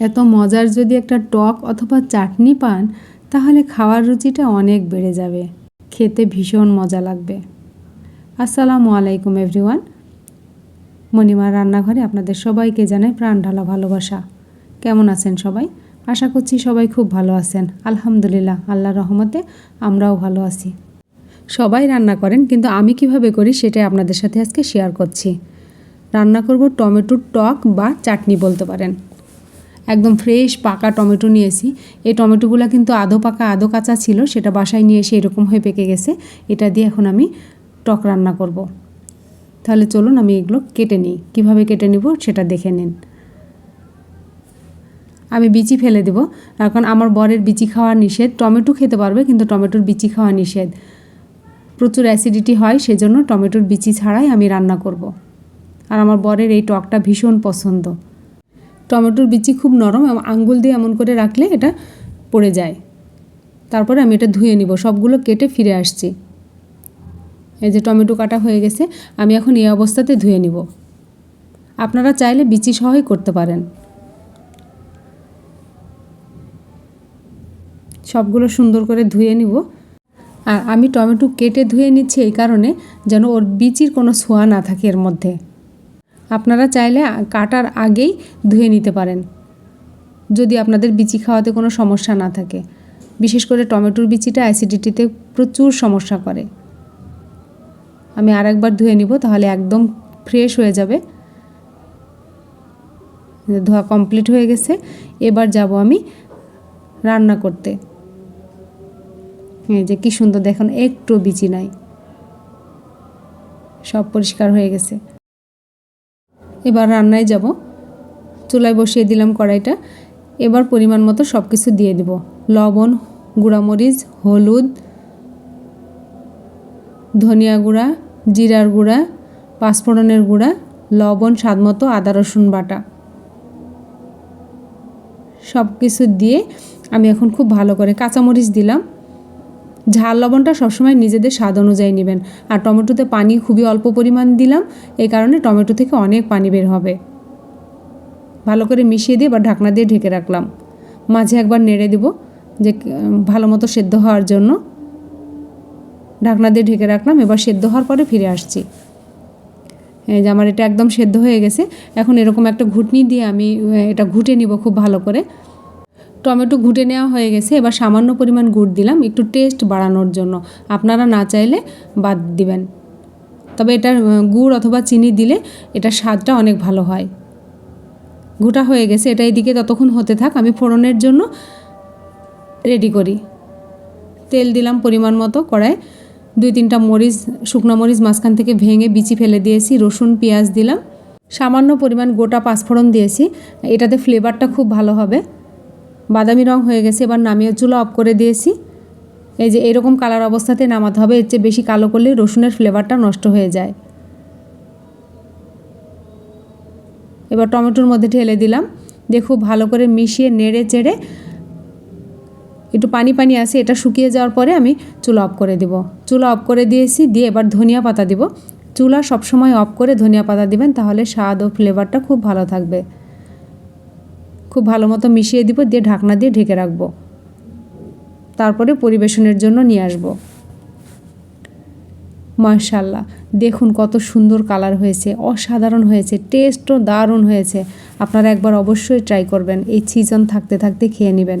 এত মজার যদি একটা টক অথবা চাটনি পান, তাহলে খাওয়ার রুচিটা অনেক বেড়ে যাবে। খেতে ভীষণ মজা লাগবে। আসসালামু আলাইকুম, এভরিওয়ান। মণিমার রান্নাঘরে আপনাদের সবাইকে জানাই প্রাণ ঢালা ভালোবাসা। কেমন আছেন সবাই? আশা করছি সবাই খুব ভালো আছেন। আলহামদুলিল্লাহ আল্লাহ রহমতে আমরাও ভালো আছি। সবাই রান্না করেন, কিন্তু আমি কীভাবে করি সেটাই আপনাদের সাথে আজকে শেয়ার করছি। রান্না করব টমেটোর টক বা চাটনি বলতে পারেন। একদম ফ্রেশ পাকা টমেটো নিয়েছি। এই টমেটোগুলো কিন্তু আধো পাকা, আধো কাঁচা ছিল, সেটা বাসায় নিয়ে এসে এরকম হয়ে পেকে গেছে। এটা দিয়ে এখন আমি টক রান্না করব। তাহলে চলুন আমি এগুলো কেটে নিই। কীভাবে কেটে নিব সেটা দেখে নিন। আমি বিচি ফেলে দেব। এখন আমার বরের বিচি খাওয়া নিষেধ। টমেটো খেতে পারবে, কিন্তু টমেটোর বিচি খাওয়া নিষেধ। প্রচুর অ্যাসিডিটি হয়, সেজন্য টমেটোর বিচি ছাড়াই আমি রান্না করব। আর আমার বরের এই টকটা ভীষণ পছন্দ। টমেটোর বিচি খুব নরম এবং আঙ্গুল দিয়ে এমন করে রাখলে এটা পড়ে যায়। তারপরে আমি এটা ধুয়ে নিব, সবগুলো কেটে ফিরে আসছি। এই যে টমেটো কাটা হয়ে গেছে, আমি এখন এই অবস্থাতে ধুয়ে নিব। আপনারা চাইলে বিচি সহই করতে পারেন। সবগুলো সুন্দর করে ধুয়ে নিব। আর আমি টমেটো কেটে ধুয়ে নিচ্ছি এই কারণে যেন ওর বিচির কোনো ছোঁয়া না থাকে এর মধ্যে। আপনারা চাইলে কাটার আগেই ধুয়ে নিতে পারেন। যদি আপনাদের বিচি খাওয়াতে কোনো সমস্যা না থাকে। বিশেষ করে টমেটোর বিচিটা অ্যাসিডিটিতে প্রচুর সমস্যা করে। আমি আরেকবার ধুয়ে নিব, তাহলে একদম ফ্রেশ হয়ে যাবে। ধোয়া কমপ্লিট হয়ে গেছে। এবার যাব আমি রান্না করতে। এই যে কী সুন্দর দেখুন, একটু বিচি নাই। সব পরিষ্কার হয়ে গেছে। এবার রান্নায় যাব। চুলায় বসিয়ে দিলাম কড়াইটা। এবার পরিমাণ মতো সব কিছু দিয়ে দিব। লবণ, গুঁড়ামরিচ, হলুদ, ধনিয়া গুঁড়া, জিরার গুঁড়া, পাঁচফোড়নের গুঁড়া, লবণ স্বাদ মতো আদা, রসুন বাটা। সব কিছু দিয়ে আমি এখন খুব ভালো করে কাঁচামরিচ দিলাম। ঝাল লবণটা সবসময় নিজেদের স্বাদ অনুযায়ী নেবেন। আর টমেটোতে পানি খুবই অল্প পরিমাণ দিলাম এই কারণে টমেটো থেকে অনেক পানি বের হবে। ভালো করে মিশিয়ে দিয়ে বা ঢাকনা দিয়ে ঢেকে রাখলাম। মাঝে একবার নেড়ে দেব যে ভালো মতো সেদ্ধ হওয়ার জন্য। ঢাকনা দিয়ে ঢেকে রাখলাম, এবার সেদ্ধ হওয়ার পরে ফিরে আসছি। যে আমার এটা একদম সেদ্ধ হয়ে গেছে। এখন এরকম একটা ঘুটনি দিয়ে আমি এটা ঘুটে নিব খুব ভালো করে। টমেটো ঘুটে নেওয়া হয়ে গেছে, এবার সামান্য পরিমাণ গুড় দিলাম, একটু টেস্ট বাড়ানোর জন্য। আপনারা না চাইলে বাদ দিবেন। তবে এটা গুড় অথবা চিনি দিলে এটা স্বাদটা অনেক ভালো হয়। ঘুটা হয়ে গেছে, এটা এদিকে ততক্ষণ হতে থাক, আমি ফোড়নের জন্য রেডি করি। তেল দিলাম পরিমাণ মতো কড়ায় দুই তিনটা মরিচ, শুকনো মরিচ মাঝখান থেকে ভেঙে বিচি ফেলে দিয়েছি, রসুন, পেঁয়াজ দিলাম। সামান্য পরিমাণ গোটা পাঁচফোড়ন দিয়েছি, এটাতে ফ্লেভারটা খুব ভালো হবে। বাদামি রং হয়ে গেছে, এবার নামিয়ে চুলো অফ করে দিয়েছি। এই যে এরকম কালার অবস্থাতে নামাতে হবে, এর চেয়ে বেশি কালো করলে রসুনের ফ্লেভারটা নষ্ট হয়ে যায়। এবার টমেটোর মধ্যে ঢেলে দিলাম, দিয়ে খুব ভালো করে মিশিয়ে নেড়ে চেড়ে একটু পানি পানি আছে, এটা শুকিয়ে যাওয়ার পরে আমি চুলা অফ করে দিব। চুলা অফ করে দিয়েছি, দিয়ে এবার ধনিয়া পাতা দিব। চুলা সবসময় অফ করে ধনিয়া পাতা দিবেন, তাহলে স্বাদ ও ফ্লেভারটা খুব ভালো থাকবে। খুব ভালো মতো মিশিয়ে দিব, দিয়ে ঢাকনা দিয়ে ঢেকে রাখব। তারপরে পরিবেশনের জন্য নিয়ে আসব। মার্শাল্লাহ দেখুন কত সুন্দর কালার হয়েছে, অসাধারণ হয়েছে, টেস্টও দারুণ হয়েছে। আপনারা একবার অবশ্যই ট্রাই করবেন, এই সিজন থাকতে থাকতে খেয়ে নেবেন।